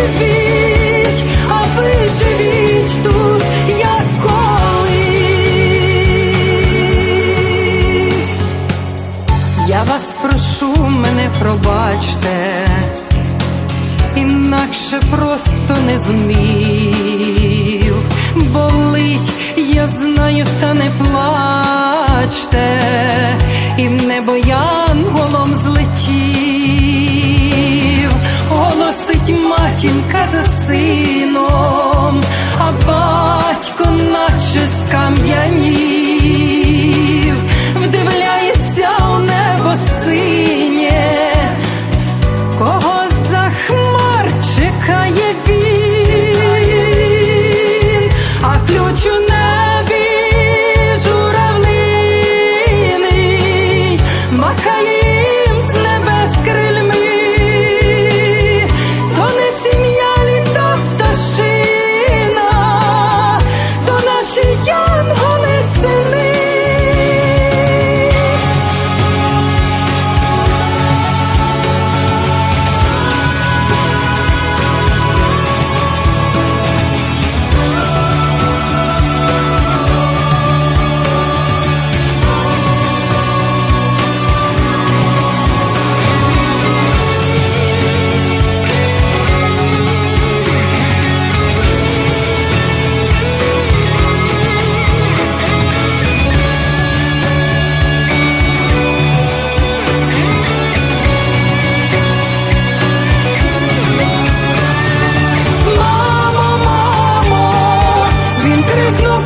Живіть, а ви живіть тут, як. Я вас прошу, мене пробачте, інакше просто не зумів. Болить, я знаю, та не плачте, і в небо Ходить матінка за сином, а батько наче скам'яні.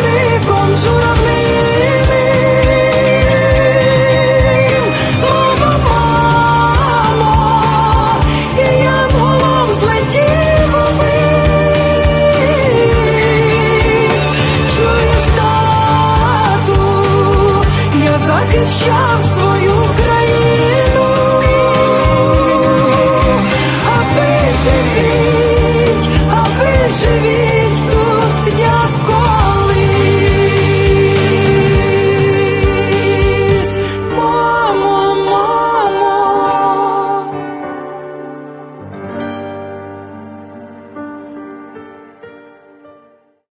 sempre congiurami